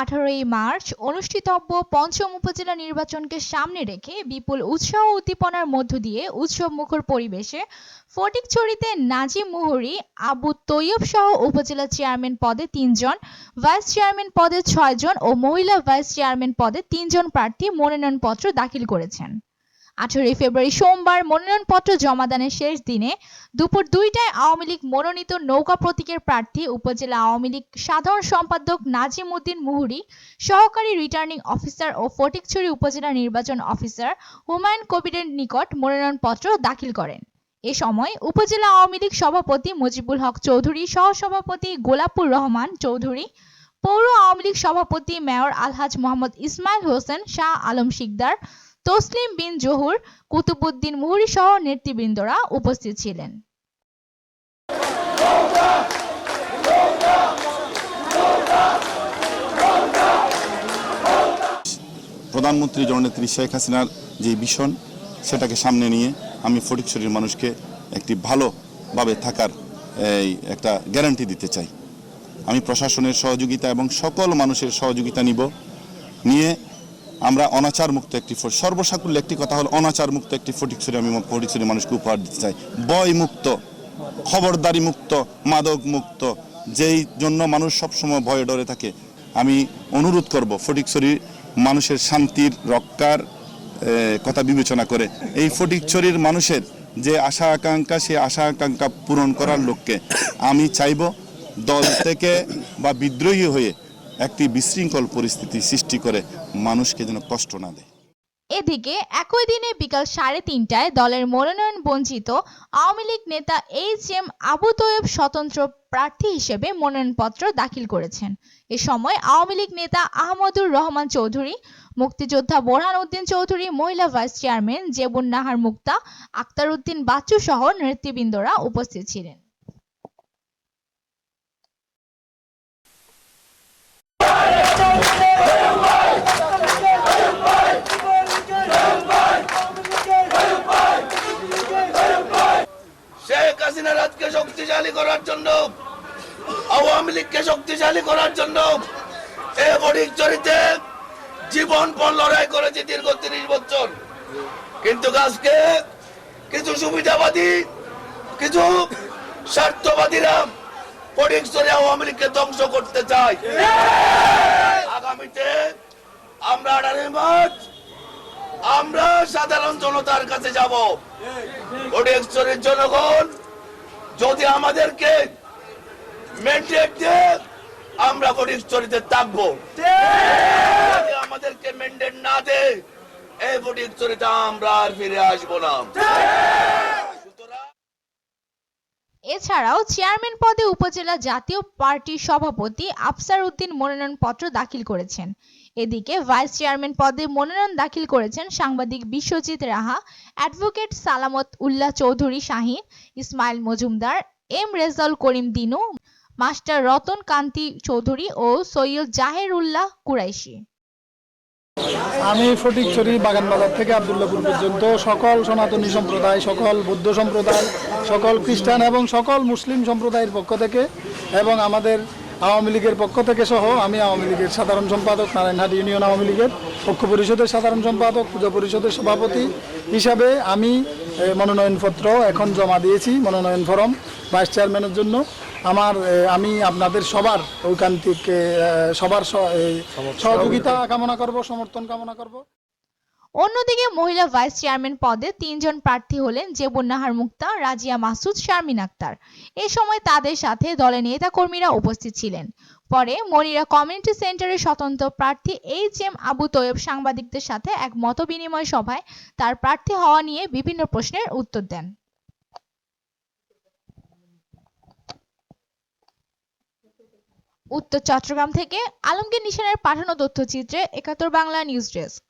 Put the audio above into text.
আঠারোই মার্চ অনুষ্ঠিতব্য পঞ্চম উপজেলা নির্বাচনকে সামনে রেখে বিপুল উৎসাহ উদ্দীপনার মধ্য দিয়ে উৎসব মুখর পরিবেশে ফটিকছড়িতে নাজিম মুহুরী, আবু তৈয়ব সহ উপজেলা চেয়ারম্যান পদে তিনজন, ভাইস চেয়ারম্যান পদে ছয়জন ও মহিলা ভাইস চেয়ারম্যান পদে তিনজন প্রার্থী মনোনয়নপত্র দাখিল করেছেন। আঠারোই ফেব্রুয়ারি সোমবার মনোনয়নপত্র জমাদানের শেষ দিনে দুপুর দুইটায় আওয়ামী লীগ মনোনীত নৌকা প্রতীকের প্রার্থী, উপজেলা আওয়ামী লীগ সাধারণ সম্পাদক নাজিম উদ্দিন মুহুরী, সহকারী রিটার্নিং অফিসার ও ফটিকছড়ি উপজেলা নির্বাচন অফিসার হুমায়ুন কবিরের নিকট মনোনয়নপত্র দাখিল করেন। এ সময় উপজেলা আওয়ামী লীগ সভাপতি মুজিবুল হক চৌধুরী, সহসভাপতি গোলাপুর রহমান চৌধুরী, পৌর আওয়ামী লীগ সভাপতি মেয়র আলহাজ মোহাম্মদ ইসমাইল হোসেন, শাহ আলম শিকদার তসলিম বিন জহুর কুতুবুদ্দিন মুহুরী সহ নেতৃবৃন্দরা উপস্থিত ছিলেন। প্রধানমন্ত্রী জননেত্রী শেখ হাসিনার যে ভীষণ, সেটাকে সামনে নিয়ে আমি ফটিকছড়ির মানুষকে একটি ভালোভাবে থাকার, এই একটা গ্যারান্টি দিতে চাই। আমি প্রশাসনের সহযোগিতা এবং সকল মানুষের সহযোগিতা নিব, নিয়ে আমরা অনাচার মুক্ত একটি সর্বসাকুল্য একটি কথা হলো অনাচার মুক্ত একটি ফটিক ফটিকছড়ি আমি ফটিকছড়ি মানুষকে উপহার দিতে চাই। বয় মুক্ত খবরদারি মুক্ত মাদক মুক্ত যেই জন্য মানুষ সবসময় ভয়ে ডরে থাকে, আমি অনুরোধ করব ফটিকছড়ি মানুষের শান্তির রক্ষার কথা বিবেচনা করে। এই ফটিক ফটিকছড়ির মানুষের যে আশা আকাঙ্ক্ষা সেই আশা আকাঙ্ক্ষা পূরণ করার লক্ষ্যে আমি চাইব দল থেকে বা বিদ্রোহী হয়ে একটি বিশৃঙ্খল পরিস্থিতি সৃষ্টি করে মানুষকে যেন কষ্ট না দেয়। এদিকে, একই দিনে বিকাল সাড়ে তিনটায় দলের মনোনয়ন বঞ্চিত আওয়ামী লীগ নেতা এইচ এম আবু তৈয়ব স্বতন্ত্র প্রার্থী হিসেবে মনোনয়নপত্র দাখিল করেছেন। এ সময় আওয়ামী লীগ নেতা আহমদুর রহমান চৌধুরী, মুক্তিযোদ্ধা বোরহান উদ্দিন চৌধুরী, মহিলা ভাইস চেয়ারম্যান জেবুন নাহার মুক্তা, আক্তার উদ্দিন বাচ্চু সহ নেতৃবৃন্দরা উপস্থিত ছিলেন। শক্তিশালী করার জন্য, আওয়ামী লীগকে শক্তিশালী করার জন্য লড়াই করেছে দীর্ঘ তিরিশ বছর। কিন্তু কিছু সুবিধাবাদী, কিছু স্বার্থবাদীরা আওয়ামী লীগকে ধ্বংস করতে চায়। আগামীতে আমরা আমরা সাধারণ জনতার কাছে যাব। কোটেশ্বরের জনগণ, যদি আমাদেরকে আমরা কোটেশ্বরীতে থাকব। আমাদেরকে মেন্ডেট না দেয়, এই কোটেশ্বরীতে আমরা আর ফিরে আসব না। এছাড়াও চেয়ারম্যান পদে উপজেলা জাতীয় পার্টির সভাপতি আফসার উদ্দিন মনোনয়নপত্র দাখিল করেছেন। এদিকে ভাইস চেয়ারম্যান পদে মনোনয়ন দাখিল করেছেন সাংবাদিক Biswajit Raha, advocate Salamat Ullah Chowdhury Shahin, Ismail Majumder, M Rezaul Karim Dinu, master Ratan Kanti Chowdhury ও সৈয়দ জাহের উল্লাহ কুরাইশি। আমি ফটিকছড়ি বাগানবাজার থেকে আবদুল্লাপুর পর্যন্ত। সকল সনাতনী সম্প্রদায়, সকল বৌদ্ধ সম্প্রদায়, সকল খ্রিস্টান এবং সকল মুসলিম সম্প্রদায়ের পক্ষ থেকে এবং আমাদের আওয়ামী লীগের পক্ষ থেকে সহ আমি আওয়ামী লীগের সাধারণ সম্পাদক নারায়ণহাট ইউনিয়ন আওয়ামী লীগের পক্ষ পরিষদের সাধারণ সম্পাদক পূজা পরিষদের সভাপতি হিসাবে আমি মনোনয়নপত্র এখন জমা দিয়েছি মনোনয়ন ফরম ভাইস চেয়ারম্যানের জন্য। আমার আমি আপনাদের সবার ঐকান্তিক সবার সহযোগিতা কামনা করব সমর্থন কামনা করব। অন্যদিকে মহিলা ভাইস চেয়ারম্যান পদে তিনজন প্রার্থী হলেন জেবুন্নাহার মুক্তা, রাজিয়া মাসুদ, শারমিন আক্তার। এ সময় তাদের সাথে দলের নেতাকর্মীরা উপস্থিত ছিলেন। পরে মনিরা কমিউনিটি সেন্টারের স্বতন্ত্র প্রার্থী এইচ এম আবু তৈয়ব সাংবাদিকদের সাথে এক মত বিনিময় সভায় তার প্রার্থী হওয়া নিয়ে বিভিন্ন প্রশ্নের উত্তর দেন। উত্তর চট্টগ্রাম থেকে আলমগীর নিশানের পাঠানো তথ্যচিত্রে একাত্তর বাংলা নিউজ ডেস্ক।